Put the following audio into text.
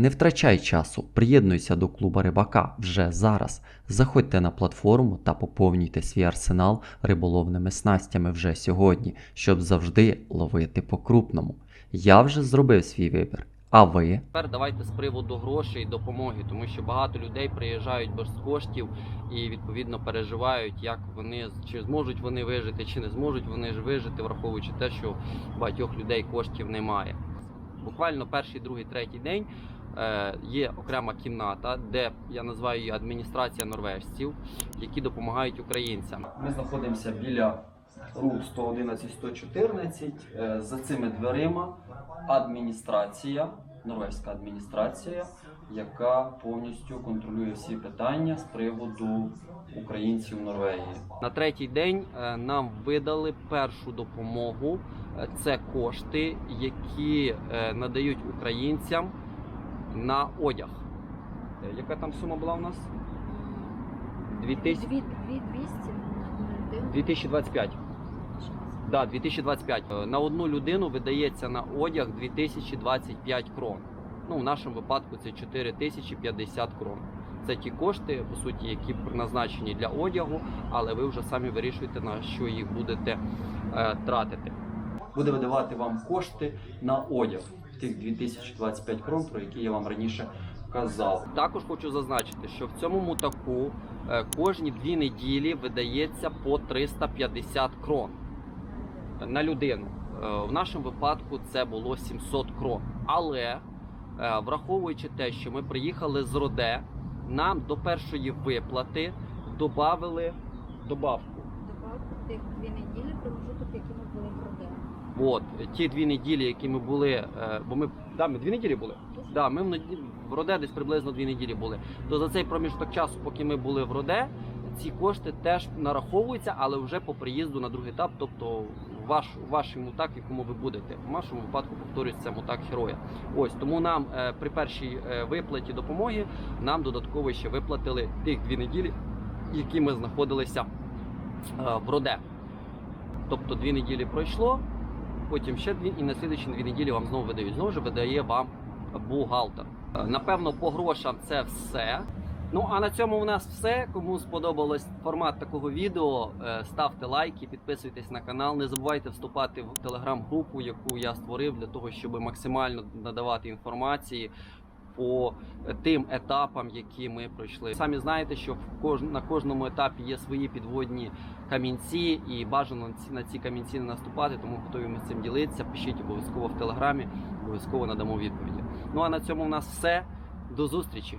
Не втрачай часу, приєднуйся до клуба рибака вже зараз. Заходьте на платформу та поповнюйте свій арсенал риболовними снастями вже сьогодні, щоб завжди ловити по крупному. Я вже зробив свій вибір. А ви? Тепер давайте з приводу грошей і допомоги, тому що багато людей приїжджають без коштів і відповідно переживають, як вони чи зможуть вони вижити, чи не зможуть вони ж вижити, враховуючи те, що багатьох людей коштів немає. Буквально перший, другий, третій день є окрема кімната, де я називаю її адміністрація норвежців, які допомагають українцям. Ми знаходимося біля рут 111-114. Е, За цими дверима адміністрація, норвезька адміністрація, яка повністю контролює всі питання з приводу українців в Норвегії. На третій день е, нам видали першу допомогу. Е, Це кошти, які е, надають українцям на одяг. Е, Яка там сума була у нас? 2000? Дві, дві 200 2025. Да, 2025. Е, На одну людину видається на одяг 2025 крон. Ну, в нашому випадку це 4050 крон. Це ті кошти, по суті, які призначені для одягу, але ви вже самі вирішуєте, на що їх будете е, тратити. Буде видавати вам кошти на одяг тих 2025 крон, про які я вам раніше казав. Також хочу зазначити, що в цьому мутаку е, кожні дві неділі видається по 350 крон на людину. Е, В нашому випадку це було 700 крон. Але е, враховуючи те, що ми приїхали з Роде, нам до першої виплати додали добавку. Тих дві неділі промежуток, які ми були в родині. От ті дві неділі, які ми були, е, бо ми да, ми дві неділі були. Да, ми в, в Роде десь приблизно дві неділі були. То за цей проміжок часу, поки ми були в Роде, ці кошти теж нараховуються, але вже по приїзду на другий етап, тобто ваш, вашому мутак, в якому ви будете. В нашому випадку повторюється мутак героя. Ось тому нам е, при першій е, виплаті допомоги нам додатково ще виплатили тих дві неділі, які ми знаходилися е, в Роде. Тобто дві неділі пройшло, потім ще дві, і на слідчі дві неділі вам знову видають. Знову ж видає вам бухгалтер. Е, Напевно, по грошам це все. Ну а на цьому у нас все. Кому сподобалось формат такого відео, е, ставте лайки, підписуйтесь на канал. Не забувайте вступати в телеграм-групу, яку я створив для того, щоб максимально надавати інформації по тим етапам, які ми пройшли. Самі знаєте, що в на кожному етапі є свої підводні камінці, і бажано на ці, камінці не наступати, тому готові ми з цим ділитися. Пишіть обов'язково в телеграмі, обов'язково надамо відповіді. Ну а на цьому у нас все. До зустрічі.